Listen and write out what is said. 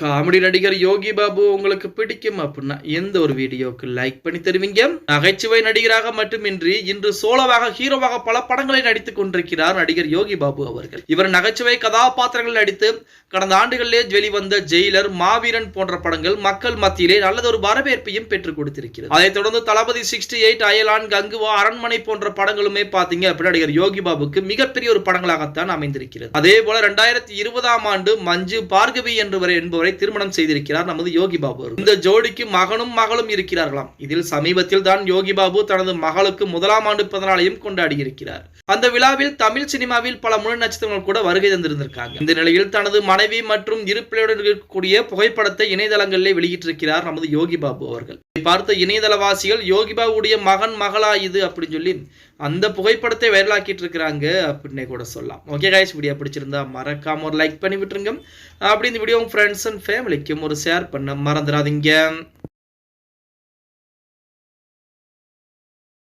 Comedy நடிகர் யோகி பாபு உங்களுக்கு பிடிக்கும் அப்படின்னா எந்த ஒரு வீடியோக்கு லைக் பண்ணி தருவீங்க? நகைச்சுவை நடிகராக மட்டுமின்றி இன்று சோலோவாக ஹீரோவாக பல படங்களை நடித்துக் கொண்டிருக்கிறார் நடிகர் யோகி பாபு அவர்கள். இவர் நகைச்சுவை கதாபாத்திரங்கள் நடித்து கடந்த ஆண்டுகளிலே வெளிவந்த ஜெயிலர் மாவீரன் போன்ற படங்கள் மக்கள் மத்தியிலே நல்லதொரு வரவேற்பையும் பெற்றுக் கொடுத்திருக்கிறது. அதைத் தொடர்ந்து தளபதி சிக்ஸ்டி எயிட் அயலான் கங்குவா அரண்மனை போன்ற படங்களுமே பாத்தீங்க அப்படி நடிகர் யோகி பாபுக்கு மிகப்பெரிய ஒரு படங்களாகத்தான் அமைந்திருக்கிறது. அதே போல ரெண்டாயிரத்தி இருபதாம் ஆண்டு மஞ்சு பார்கவி என்பவர் என்பவரை திருமணம் செய்திருக்கிறார் நமது யோகி பாபு இந்த ஜோடிக்கு மகனும் மகளும் இருக்கிறார்களாம். இதில் சமீபத்தில் தான் யோகி பாபு தனது மகளுக்கு முதலாம் ஆண்டு பிறந்தநாளையும் கொண்டாடி இருக்கிறார் அந்த விழாவில் தமிழ் சினிமாவில் பல முழு நட்சத்திரங்கள் கூட வருகை தந்திருந்திருக்காங்க. இந்த நிலையில் தனது மனைவி மற்றும் இரு பிள்ளையுடன் இருக்கக்கூடிய புகைப்படத்தை இணையதளங்களிலே வெளியிட்டிருக்கிறார் நமது யோகி பாபு அவர்கள். பார்த்த இணையதளவாசிகள் யோகிபாவுடைய மகன் மகளா இது? அப்படின்னு சொல்லி அந்த புகைப்படத்தை வைரலாக்கிட்டு இருக்கிறாங்க அப்படின்னே கூட சொல்லலாம். ஓகே காய்ஸ் வீடியோ பிடிச்சிருந்தா மறக்காம ஒரு லைக் பண்ணி விட்டுருங்க அப்படி இந்த வீடியோ உங்க ஃப்ரெண்ட்ஸ் அண்ட் ஃபேமிலிக்கும் ஒரு ஷேர் பண்ண மறந்துடாதீங்க.